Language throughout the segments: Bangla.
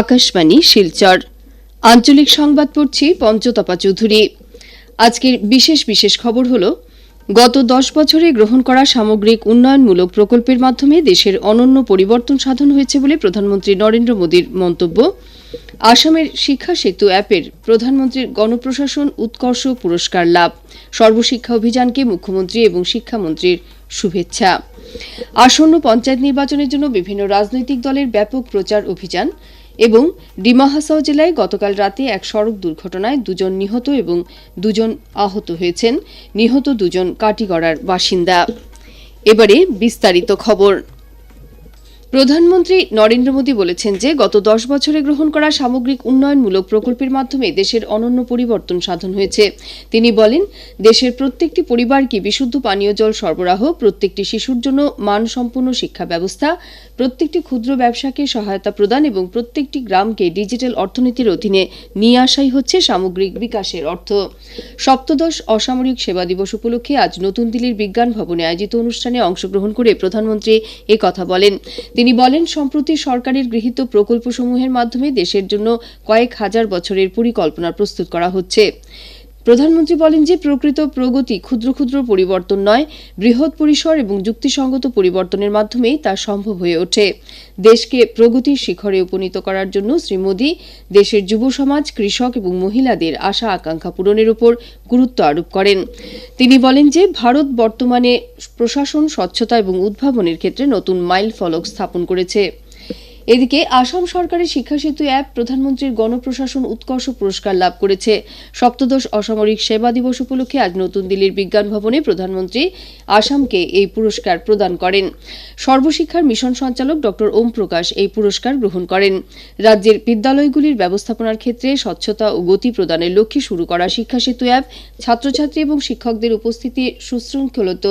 আকাশবাণী, শিলচর। আঞ্চলিক সংবাদ পড়ছি পঞ্চতপা চৌধুরী। আজকের বিশেষ বিশেষ খবর হল, গত দশ বছরে গ্রহণ করা সামগ্রিক উন্নয়নমূলক প্রকল্পের মাধ্যমে দেশের অনন্য পরিবর্তন সাধন হয়েছে বলে প্রধানমন্ত্রী নরেন্দ্র মোদীর মন্তব্য। আসামের শিক্ষা সেতু অ্যাপের প্রধানমন্ত্রীর গণপ্রশাসন উৎকর্ষ পুরস্কার লাভ। সর্বশিক্ষা অভিযানকে মুখ্যমন্ত্রী এবং শিক্ষামন্ত্রীর শুভেচ্ছা। আসন্ন পঞ্চায়েত নির্বাচনের জন্য বিভিন্ন রাজনৈতিক দলের ব্যাপক প্রচার অভিযান। এবং ডিমা হাসাও জেলায় গতকাল রাতে এক সড়ক দুর্ঘটনায় দুজন নিহত এবং দুজন আহত হয়েছেন। নিহত দুজন কাটিগড়ার বাসিন্দা। এবারে বিস্তারিত খবর। প্রধানমন্ত্রী নরেন্দ্র মোদী বলেছেন যে, গত দশ বছরে গ্রহণ করা সামগ্রিক উন্নয়নমূলক প্রকল্পের মাধ্যমে দেশের অনন্য পরিবর্তন সাধন হয়েছে। তিনি বলেন, দেশের প্রত্যেকটি পরিবারকে বিশুদ্ধ পানীয় জল সরবরাহ, প্রত্যেকটি শিশুর জন্য মানসম্পন্ন শিক্ষা ব্যবস্থা, প্রত্যেকটি ক্ষুদ্র ব্যবসাকে সহায়তা প্রদান এবং প্রত্যেকটি গ্রামকে ডিজিটাল অর্থনীতির অধীনে নিয়ে আসাই হচ্ছে সামগ্রিক বিকাশের অর্থ। সপ্তদশ অসামরিক সেবা দিবস উপলক্ষে আজ নতুন দিল্লির বিজ্ঞান ভবনে আয়োজিত অনুষ্ঠানে অংশগ্রহণ করে প্রধানমন্ত্রী কথা বলেন। তিনি বলেন, সম্প্রতি সরকারের গৃহীত প্রকল্পসমূহের মাধ্যমে দেশের জন্য কয়েক হাজার বছরের পরিকল্পনা প্রস্তুত করা হচ্ছে। প্রধানমন্ত্রী বলেন যে প্রকৃত প্রগতি ক্ষুদ্র ক্ষুদ্র পরিবর্তন নয়, বৃহৎ পরিসর এবং যুক্তিসঙ্গত পরিবর্তনের মাধ্যমেই তা সম্ভব হয়ে ওঠে। দেশকে প্রগতির শিখরে উপনীত করার জন্য শ্রী মোদী দেশের যুব সমাজ, কৃষক এবং মহিলাদের আশা আকাঙ্ক্ষা পূরণের উপর গুরুত্ব আরোপ করেন। তিনি বলেন যে ভারত বর্তমানে প্রশাসন, স্বচ্ছতা এবং উদ্ভাবনের ক্ষেত্রে নতুন মাইল ফলক স্থাপন করেছে। এদিকে আসাম সরকারের শিক্ষা সেতু অ্যাপ প্রধানমন্ত্রীর গণপ্রশাসন উৎকর্ষ পুরস্কার লাভ করেছে। সপ্তদশ অসামরিক সেবা দিবস উপলক্ষে আজ নতুন দিল্লির বিজ্ঞান ভবনে প্রধানমন্ত্রী আসামকে এই পুরস্কার প্রদান করেন। সর্বশিক্ষার মিশন সঞ্চালক ড ওম প্রকাশ এই পুরস্কার গ্রহণ করেন। রাজ্যের বিদ্যালয়গুলির ব্যবস্থাপনার ক্ষেত্রে স্বচ্ছতা ও গতি প্রদানের লক্ষ্যে শুরু করা শিক্ষা সেতু অ্যাপ ছাত্রছাত্রী এবং শিক্ষকদের উপস্থিতি সুশৃঙ্খলিত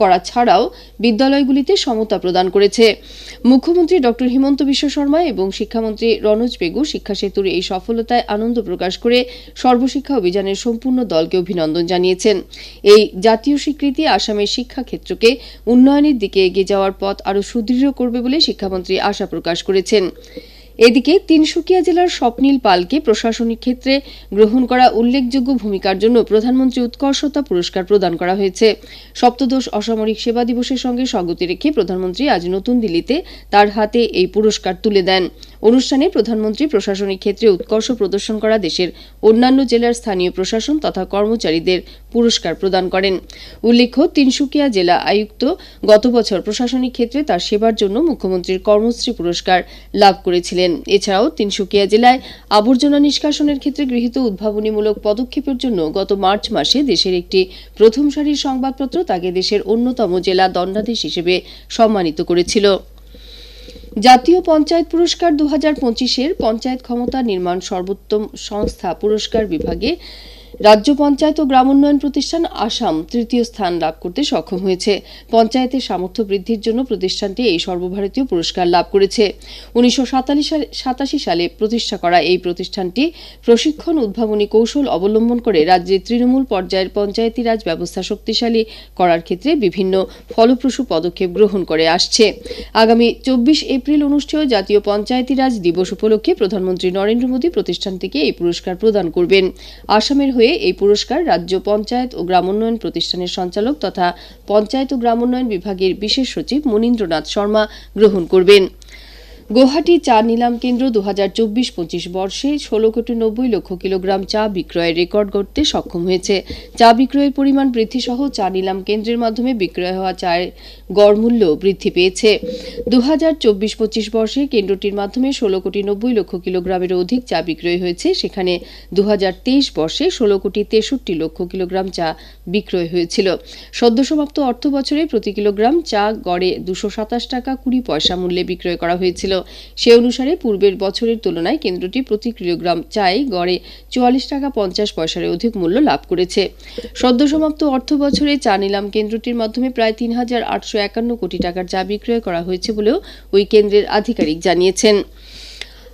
করা ছাড়াও বিদ্যালয়গুলিতে সমতা প্রদান করেছে। মুখ্যমন্ত্রী ড হিমন্ত বিশ্ব শর্মা এবং শিক্ষামন্ত্রী রনোজ বেগু শিক্ষা সেতুর এই সফলতায় আনন্দ প্রকাশ করে সর্বশিক্ষা অভিযানের সম্পূর্ণ দলকে অভিনন্দন জানিয়েছেন। এই জাতীয় স্বীকৃতি আসামের শিক্ষা ক্ষেত্রকে উন্নয়নের দিকে এগিয়ে যাওয়ার পথ আরও সুদৃঢ় করবে বলে শিক্ষামন্ত্রী আশা প্রকাশ করেছেন। এদিকে তিনসুকিয়া জেলার স্বপ্নীল পালকে প্রশাসনিক ক্ষেত্রে গ্রহণ করা উল্লেখযোগ্য ভূমিকার জন্য প্রধানমন্ত্রী উৎকর্ষতা পুরস্কার প্রদান করা হয়েছে। সপ্তদশ অসামরিক সেবা দিবসের সঙ্গে সঙ্গতি রেখে প্রধানমন্ত্রী আজ নতুন দিল্লিতে তার হাতে এই পুরস্কার তুলে দেন। অনুষ্ঠানে প্রধানমন্ত্রী প্রশাসনিক ক্ষেত্রে উৎকর্ষ প্রদর্শন করা দেশের অন্যান্য জেলার স্থানীয় প্রশাসন তথা কর্মচারীদের পুরস্কার প্রদান করেন। উল্লেখ্য, তিনসুকিয়া জেলা আয়ুক্ত গত বছর প্রশাসনিক ক্ষেত্রে তার সেবার জন্য মুখ্যমন্ত্রীর কর্মশ্রী পুরস্কার লাভ করেছিলেন। এছাড়াও তিনসুকিয়া জেলায় আবর্জনা নিষ্কাশনের ক্ষেত্রে গৃহীত উদ্ভাবনীমূলক পদক্ষেপের জন্য গত মার্চ মাসে দেশের একটি প্রথম সারির সংবাদপত্র তাকে দেশের অন্যতম জেলা দণ্ডাধীশ হিসেবে সম্মানিত করেছিল। জাতীয় পঞ্চায়েত পুরস্কার দু হাজার পঁচিশের পঞ্চায়েত ক্ষমতা নির্মাণ সর্বোত্তম সংস্থা পুরস্কার বিভাগে রাজ্য পঞ্চায়েত ও গ্রামোন্নয়ন প্রতিষ্ঠান আসাম তৃতীয় স্থান লাভ করতে সক্ষম হয়েছে। পঞ্চায়েতের সামর্থ্য বৃদ্ধির জন্য প্রতিষ্ঠানটি এই সর্বভারতীয় পুরস্কার লাভ করেছে। উনিশশো সাতাশি সালে প্রতিষ্ঠা করা এই প্রতিষ্ঠানটি প্রশিক্ষণ, উদ্ভাবনী কৌশল অবলম্বন করে রাজ্যের তৃণমূল পর্যায়ের পঞ্চায়েতি রাজ ব্যবস্থা শক্তিশালী করার ক্ষেত্রে বিভিন্ন ফলপ্রসূ পদক্ষেপ গ্রহণ করে আসছে। আগামী চব্বিশ এপ্রিল অনুষ্ঠেয় জাতীয় পঞ্চায়েতি রাজ দিবস উপলক্ষে প্রধানমন্ত্রী নরেন্দ্র মোদী প্রতিষ্ঠানটিকে এই পুরস্কার প্রদান করবেন। আসামের হয়ে এই পুরস্কার রাজ্য পঞ্চায়েত ও গ্রামোন্নয়ন প্রতিষ্ঠানের সঞ্চালক তথা পঞ্চায়েত ও গ্রামোন্নয়ন বিভাগের বিশেষ সচিব মনীন্দ্রনাথ শর্মা গ্রহণ করবেন। গৌহাটি চা নিলাম কেন্দ্র দু হাজার চব্বিশ পঁচিশ বর্ষে ষোলো কোটি নব্বই লক্ষ কিলোগ্রাম চা বিক্রয়ের রেকর্ড গড়তে সক্ষম হয়েছে। চা বিক্রয়ের পরিমাণ বৃদ্ধি সহ চা নিলাম কেন্দ্রের মাধ্যমে বিক্রয় হওয়া চায়ের গড় মূল্য বৃদ্ধি পেয়েছে। দু হাজার চব্বিশ পঁচিশ বর্ষে কেন্দ্রটির মাধ্যমে ষোলো কোটি নব্বই লক্ষ কিলোগ্রামের অধিক চা বিক্রয় হয়েছে। সেখানে দু হাজার তেইশ বর্ষে ষোলো কোটি তেষট্টি লক্ষ কিলোগ্রাম চা বিক্রয় হয়েছিল। সদ্য সমাপ্ত অর্থ বছরে প্রতি কিলোগ্রাম চা গড়ে দুশো সাতাশ টাকা কুড়ি পয়সা মূল্যে বিক্রয় করা হয়েছিল। সে অনুসারে পূর্বের বছরের তুলনায় কেন্দ্রটি প্রতি কিলোগ্রাম চাই গড়ে চুয়াল্লিশ টাকা পঞ্চাশ পয়সার অধিক মূল্য লাভ করেছে। সদ্য সমাপ্ত অর্থ বছরে চা নিলাম কেন্দ্রটির মাধ্যমে প্রায় তিন হাজার আটশো একান্ন কোটি টাকার চা বিক্রয় করা হয়েছে বলেও ওই কেন্দ্রের আধিকারিক জানিয়েছেন।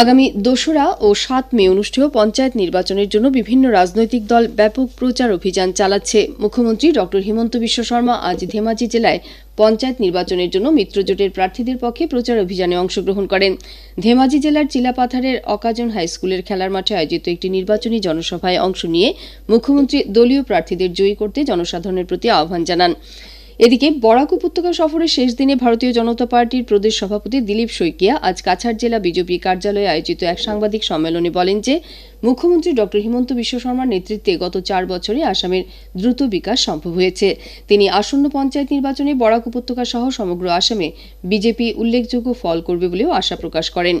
আগামী দোসরা ও সাত মে অনুষ্ঠেয় পঞ্চায়েত নির্বাচনের জন্য বিভিন্ন রাজনৈতিক দল ব্যাপক প্রচার অভিযান চালাচ্ছে। মুখ্যমন্ত্রী ড. হিমন্ত বিশ্ব শর্মা আজ ধেমাজি জেলায় পঞ্চায়েত নির্বাচনের জন্য মিত্রজোটের প্রার্থীদের পক্ষে প্রচার অভিযানে অংশগ্রহণ করেন। ধেমাজি জেলার চিলাপাথারের অকাজন হাইস্কুলের খেলার মাঠে আয়োজিত একটি নির্বাচনী জনসভায় অংশ নিয়ে মুখ্যমন্ত্রী দলীয় প্রার্থীদের জয়ী করতে জনসাধারণের প্রতি আহ্বান জানান। এদিকে বরাক উপত্যকা সফরের শেষ দিনে ভারতীয় জনতা পার্টির প্রদেশ সভাপতি দিলীপ শইকিয়া আজ কাছাড় জেলা বিজেপি কার্যালয়ে আয়োজিত এক সাংবাদিক সম্মেলনে বলেন যে মুখ্যমন্ত্রী ডক্টর হিমন্ত বিশ্ব শর্মার নেতৃত্বে গত চার বছরে আসামের দ্রুত বিকাশ সম্ভব হয়েছে। তিনি আসন্ন পঞ্চায়েত নির্বাচনে বরাক উপত্যকা সহ সমগ্র আসামে বিজেপি উল্লেখযোগ্য ফল করবে বলেও আশা প্রকাশ করেন।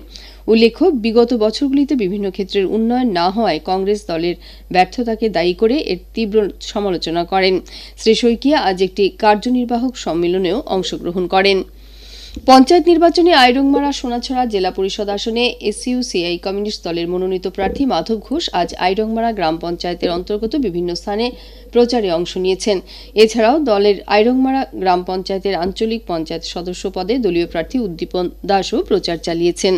উল্লেখ্য, বিগত বছরগুলিতে বিভিন্ন ক্ষেত্রের উন্নয়ন না হওয়ায় কংগ্রেস দলের ব্যর্থতাকে দায়ী করে এর তীব্র সমালোচনা করেন। শ্রী শইকিয়া আজ একটি কার্যনির্বাহক সম্মেলনেও অংশগ্রহণ করেন। পঞ্চায়েত নির্বাচনে আইরংমারা, সোনাছড়া জেলা পরিষদ আসনে এসইউ সিআই কমিউনিস্ট দলের মনোনীত প্রার্থী মাধব ঘোষ আজ আইরংমারা গ্রাম পঞ্চায়েতের অন্তর্গত বিভিন্ন স্থানে প্রচারে অংশ নিয়েছেন। এছাড়াও দলের আইরংমারা গ্রাম পঞ্চায়েতের আঞ্চলিক পঞ্চায়েত সদস্য পদে দলীয় প্রার্থী উদ্দীপন দাসও প্রচার চালিয়েছেন।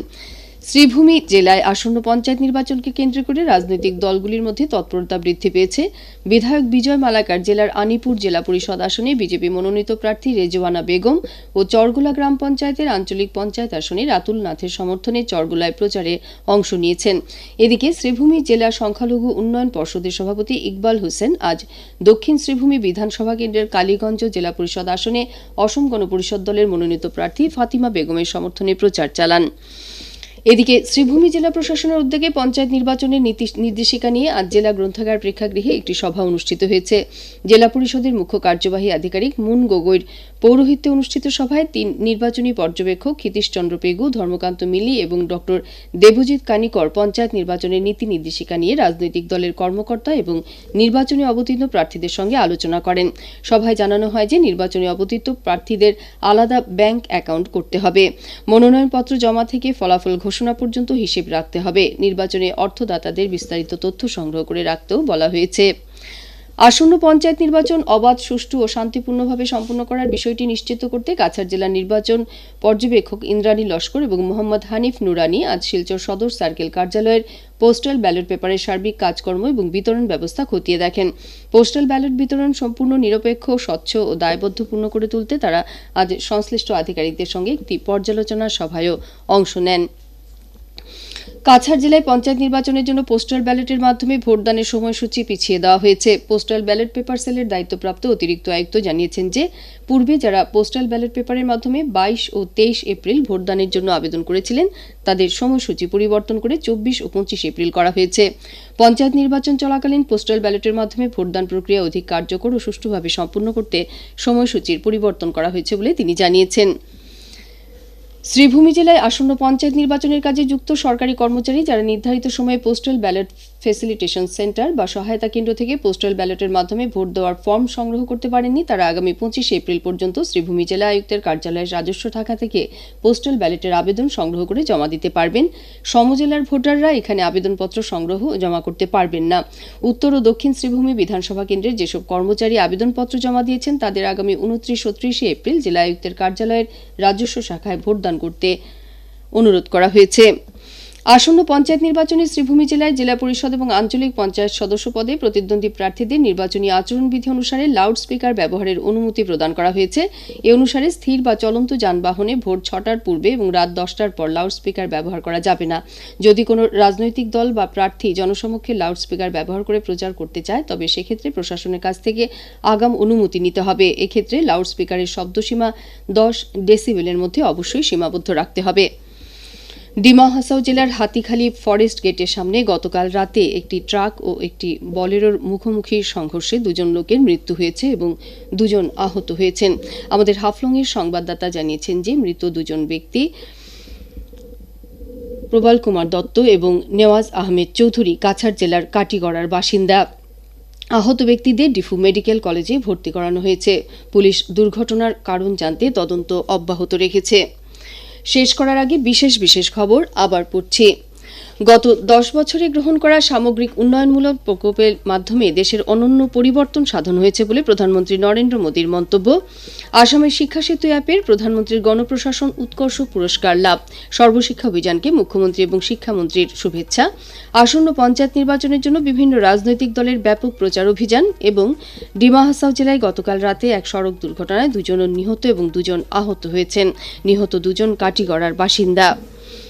শ্রীভূমি জেলায় আসন্ন পঞ্চায়েত নির্বাচনকে কেন্দ্র করে রাজনৈতিক দলগুলির মধ্যে তৎপরতা বৃদ্ধি পেয়েছে। বিধায়ক বিজয় মালাকার জেলার আনিপুর জেলা পরিষদ আসনে বিজেপি মনোনীত প্রার্থী রেজওয়ানা বেগম ও চরগোলা গ্রাম পঞ্চায়েতের আঞ্চলিক পঞ্চায়েত আসনে রাতুল নাথের সমর্থনে চরগোলায় প্রচারে অংশ নিয়েছেন। এদিকে শ্রীভূমি জেলা সংখ্যালঘু উন্নয়ন পর্ষদের সভাপতি ইকবাল হোসেন আজ দক্ষিণ শ্রীভূমি বিধানসভা কেন্দ্রের কালীগঞ্জ জেলা পরিষদ আসনে অসম গণপরিষদ দলের মনোনীত প্রার্থী ফাতিমা বেগমের সমর্থনে প্রচার চালান। এদিকে শ্রীভূমি জেলা প্রশাসনের উদ্যোগে পঞ্চায়েত নির্বাচনের নির্দেশিকা নিয়ে আজ জেলা গ্রন্থাগার প্রেক্ষাগৃহে একটি সভা অনুষ্ঠিত হয়েছে। জেলা পরিষদের মুখ্য কার্যবাহী আধিকারিক মুন গগৈর পৌরোহিত্যে অনুষ্ঠিত সভায় তিন নির্বাচনী পর্যবেক্ষক ক্ষিতীশ চন্দ্র পেগু, ধর্মকান্ত মিলি এবং ড দেবজিৎ কানিকর পঞ্চায়েত নির্বাচনের নীতি নির্দেশিকা নিয়ে রাজনৈতিক দলের কর্মকর্তা এবং নির্বাচনে অবতীর্ণ প্রার্থীদের সঙ্গে আলোচনা করেন। সভায় জানানো হয় যে নির্বাচনে অবতীর্ণ প্রার্থীদের আলাদা ব্যাংক অ্যাকাউন্ট করতে হবে। মনোনয়নপত্র জমা থেকে ফলাফল ঘোষণা পর্যন্ত হিসেব রাখতে হবে। নির্বাচনে অর্থদাতাদের বিস্তারিত তথ্য সংগ্রহ করে রাখতেও বলা হয়েছে। আসন্ন পঞ্চায়েত নির্বাচন অবাধ, সুষ্ঠু ও শান্তিপূর্ণভাবে সম্পন্ন করার বিষয়টি নিশ্চিত করতে কাছাড় জেলা নির্বাচন পর্যবেক্ষক ইন্দ্রাণী লস্কর এবং মোহাম্মদ হানিফ নুরানি আজ শিলচর সদর সার্কেল কার্যালয়ের পোস্টাল ব্যালট পেপারের সার্বিক কাজকর্ম এবং বিতরণ ব্যবস্থা খতিয়ে দেখেন। পোস্টাল ব্যালট বিতরণ সম্পূর্ণ নিরপেক্ষ, স্বচ্ছ ও দায়বদ্ধপূর্ণ করে তুলতে তারা আজ সংশ্লিষ্ট আধিকারিকদের সঙ্গে একটি পর্যালোচনা সভায়ও অংশ নেন। কাছাড় জেলায় পঞ্চায়েত নির্বাচনের জন্য পোস্টাল ব্যালটের মাধ্যমে ভোটদানের সময়সূচি পিছিয়ে দেওয়া হয়েছে। পোস্টাল ব্যালট পেপার সেলের দায়িত্বপ্রাপ্ত অতিরিক্ত আয়ুক্ত জানিয়েছেন যে, পূর্বে যারা পোস্টাল ব্যালট পেপারের মাধ্যমে বাইশ ও তেইশ এপ্রিল ভোটদানের জন্য আবেদন করেছিলেন, তাদের সময়সূচি পরিবর্তন করে চব্বিশ ও পঁচিশ এপ্রিল করা হয়েছে। পঞ্চায়েত নির্বাচন চলাকালীন পোস্টাল ব্যালটের মাধ্যমে ভোটদান প্রক্রিয়া অধিক কার্যকর ও সুষ্ঠুভাবে সম্পন্ন করতে সময়সূচির পরিবর্তন করা হয়েছে বলে তিনি জানিয়েছেন। শ্রীভূমি জেলায় আসন্ন পঞ্চায়েত নির্বাচনের কাজে যুক্ত সরকারি কর্মচারী যারা নির্ধারিত সময়ে পোস্টাল ব্যালট ফেসিলিটেশন সেন্টার বা সহায়তা কেন্দ্র থেকে পোস্টাল ব্যালটের মাধ্যমে ভোট দেওয়ার ফর্ম সংগ্রহ করতে পারেননি। তারা আগামী পঁচিশে এপ্রিল পর্যন্ত শ্রীভূমি জেলা আয়ুক্তের কার্যালয়ের রাজস্ব শাখা থেকে পোস্টাল ব্যালটের আবেদন সংগ্রহ করে জমা দিতে পারবেন। সমজেলার ভোটাররা এখানে আবেদনপত্র সংগ্রহ জমা করতে পারবেন না। উত্তর ও দক্ষিণ শ্রীভূমি বিধানসভা কেন্দ্রের যেসব কর্মচারী আবেদনপত্র জমা দিয়েছেন, তাদের আগামী উনত্রিশ ও ত্রিশে এপ্রিল জেলা আয়ুক্তের কার্যালয়ের রাজস্ব শাখায় ভোটদান করতে অনুরোধ করা হয়েছে। আসন্ন পঞ্চায়েত নির্বাচনে শ্রীভূমি জেলায় জেলা পরিষদ এবং আঞ্চলিক পঞ্চায়েত সদস্য পদে প্রতিদ্বন্দ্বী প্রার্থীদের নির্বাচনী আচরণবিধি অনুসারে লাউড স্পিকার ব্যবহারের অনুমতি প্রদান করা হয়েছে। এ অনুসারে স্থির বা চলন্ত যানবাহনে ভোর ছটার পূর্বে এবং রাত দশটার পর লাউড স্পিকার ব্যবহার করা যাবে না। যদি কোনো রাজনৈতিক দল বা প্রার্থী জনসমক্ষে লাউড স্পিকার ব্যবহার করে প্রচার করতে চায়, তবে সেক্ষেত্রে প্রশাসনের কাছ থেকে আগাম অনুমতি নিতে হবে। এক্ষেত্রে লাউড স্পিকারের শব্দসীমা দশ ডেসিবেলের মধ্যে অবশ্যই সীমাবদ্ধ রাখতে হবে। ডিমা হাসাও জেলার হাতিখালী ফরেস্ট গেটের সামনে গতকাল রাতে একটি ট্রাক ও একটি বলেরোর মুখোমুখি সংঘর্ষে দুজন লোকের মৃত্যু হয়েছে এবং দুজন আহত হয়েছেন। আমাদের হাফলংয়ের সংবাদদাতা জানিয়েছেন যে মৃত দুজন ব্যক্তি প্রবাল কুমার দত্ত এবং নেওয়াজ আহমেদ চৌধুরী কাছাড় জেলার কাটিগড়ার বাসিন্দা। আহত ব্যক্তিদের ডিফু মেডিকেল কলেজে ভর্তি করানো হয়েছে। পুলিশ দুর্ঘটনার কারণ জানতে তদন্ত অব্যাহত রেখেছে। শেষ করার আগে বিশেষ বিশেষ খবর আবার পড়ছি। গত দশ বছরে গ্রহণ করা সামগ্রিক উন্নয়নমূলক প্রকল্পের মাধ্যমে দেশের অনন্য পরিবর্তন সাধন হয়েছে বলে প্রধানমন্ত্রী নরেন্দ্র মোদীর মন্তব্য। আসামের শিক্ষা সেতু অ্যাপের প্রধানমন্ত্রীর গণপ্রশাসন উৎকর্ষ পুরস্কার লাভ, সর্বশিক্ষা অভিযানকে মুখ্যমন্ত্রী এবং শিক্ষামন্ত্রীর শুভেচ্ছা, আসন্ন পঞ্চায়েত নির্বাচনের জন্য বিভিন্ন রাজনৈতিক দলের ব্যাপক প্রচার অভিযান এবং ডিমা হাসাও জেলায় গতকাল রাতে এক সড়ক দুর্ঘটনায় দুজন নিহত এবং দুজন আহত হয়েছেন। নিহত দুজন কাটিগড়ার বাসিন্দা।